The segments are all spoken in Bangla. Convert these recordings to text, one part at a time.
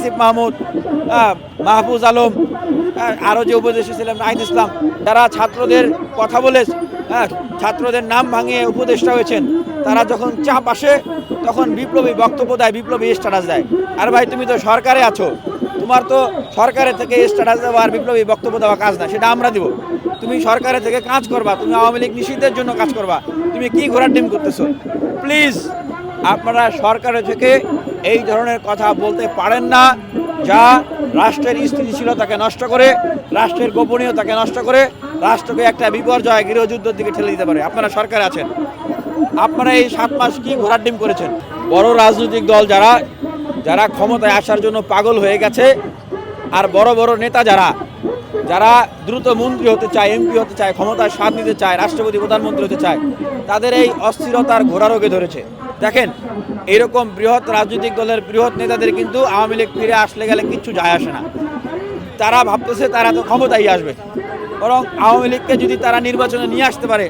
আসিফ মাহমুদ মাহফুজ আলম আরও যে উপদেষ্টা ছিলেন নাহিদ ইসলাম যারা ছাত্রদের কথা বলে ছাত্রদের নাম ভাঙিয়ে উপদেষ্টা হয়েছেন। তারা যখন চাপ আসে, তখন বিপ্লবী বক্তব্য দেয়, বিপ্লবী স্ট্যাটাস দেয়। আর ভাই, তুমি তো সরকারে আছো। তোমার তো সরকারের থেকে স্ট্যাটাস দেওয়া আর বিপ্লবী বক্তব্য দেওয়া কাজ না, সেটা আমরা দিব। তুমি সরকারের থেকে কাজ করবা, তুমি আওয়ামী লীগ নিষিদ্ধের জন্য কাজ করবা। তুমি কি ঘোরার ডিম করতেছো? প্লিজ আপনারা সরকারের থেকে এই ধরনের কথা বলতে পারেন না। যা রাষ্ট্রের স্থিতিশীলতাকে নষ্ট করে, রাষ্ট্রের গোপনীয়তাকে নষ্ট করে, রাষ্ট্রকে একটা বিপর্যয় গৃহযুদ্ধের দিকে ঠেলে দিতে পারে। আপনারা সরকারে আছেন। আপনারা এই সাত মাস কি ঘোরার ডিম করেছেন? বড় রাজনৈতিক দল যারা যারা ক্ষমতায় আসার জন্য পাগল হয়ে গেছে, আর বড় বড় নেতা যারা যারা দ্রুত মন্ত্রী হতে চায়, এমপি হতে চায় ক্ষমতায় স্বাদ নিতে চায়, রাষ্ট্রপতি, প্রধানমন্ত্রী হতে চায়, তাদের এই অস্থিরতার ঘোড়া রোগে ধরেছে। দেখেন, এরকম বৃহৎ রাজনৈতিক দলের বৃহৎ নেতাদের কিন্তু আওয়ামী লীগ ফিরে আসলে গেলে কিচ্ছু যায় আসে না। তারা ভাবতেছে তারা তো ক্ষমতায় আসবে। বরং আওয়ামী লীগকে যদি তারা নির্বাচনে নিয়ে আসতে পারে,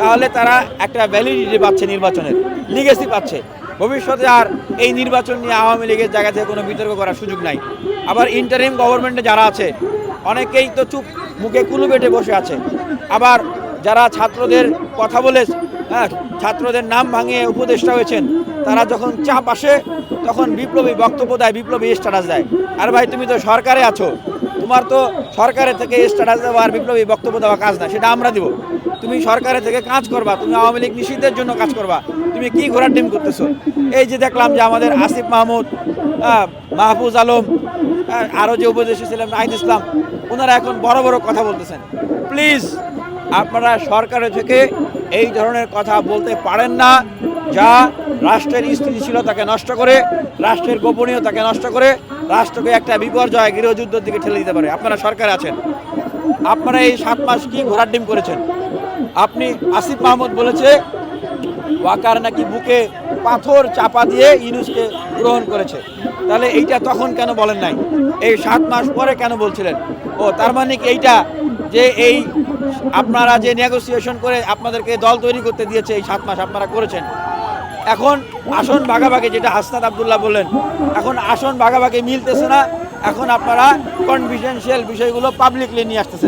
তাহলে তারা একটা ভ্যালিডিটি পাচ্ছে নির্বাচনের লিগেসি পাচ্ছে। ভবিষ্যতে আর এই নির্বাচন নিয়ে আওয়ামী লীগের জায়গা থেকে কোনো বিতর্ক করার সুযোগ নাই। আবার ইন্টারিম গভর্নমেন্টে যারা আছে, অনেকেই তো চুপ মুখে কুলু বেটে বসে আছে। আবার যারা ছাত্রদের কথা বলে হ্যাঁ ছাত্রদের নাম ভাঙিয়ে উপদেষ্টা হয়েছেন তারা যখন চাপ আসে তখন বিপ্লবী বক্তব্য দেয় বিপ্লবী স্ট্যাটাস দেয়। আর ভাই তুমি তো সরকারে আছো তোমার তো সরকারের থেকে স্ট্যাটাস দেওয়া আর বিপ্লবী বক্তব্য দেওয়া কাজ না সেটা আমরা দিব। তুমি সরকারের থেকে কাজ করবা তুমি আওয়ামী লীগ নিষিদ্ধের জন্য কাজ করবা তুমি কি ঘোরার ডিম করতেছো? এই যে দেখলাম যে আমাদের আসিফ মাহমুদ আহ, মাহফুজ আলম আহ, আরও যে উপদেষ্টা ছিলেন নাহিদ ইসলাম ওনারা এখন বড় বড় কথা বলতেছেন। প্লিজ আপনারা সরকারের থেকে এই ধরনের কথা বলতে পারেন না, যা রাষ্ট্রের স্থিতিশীলতাকে নষ্ট করে, রাষ্ট্রের গোপনীয়তাকে নষ্ট করে, রাষ্ট্রকে একটা বিপর্যয় গৃহযুদ্ধের দিকে ঠেলে দিতে পারে। আপনারা সরকার আছেন। আপনারা এই সাত মাস কি ঘোরার ডিম করেছেন? আপনি আসিফ মাহমুদ বলেছে, ওয়াকার নাকি বুকে পাথর চাপা দিয়ে ইনুসকে গ্রহণ করেছে। তাহলে এইটা তখন কেন বলেন নাই? এই সাত মাস পরে কেন বলছিলেন? ও, তার মানে কি এইটা যে এই আপনারা যে নেগোসিয়েশন করে আপনাদেরকে দল তৈরি করতে দিয়েছে এই সাত মাস আপনারা করেছেন। এখন আসন ভাগাভাগি, যেটা হাসনাত আবদুল্লাহ বললেন, এখন আসন ভাগাভাগি মিলতেছে না। এখন আপনারা কনফিডেন্সিয়াল বিষয়গুলো পাবলিকলি নিয়ে আসতেছেন।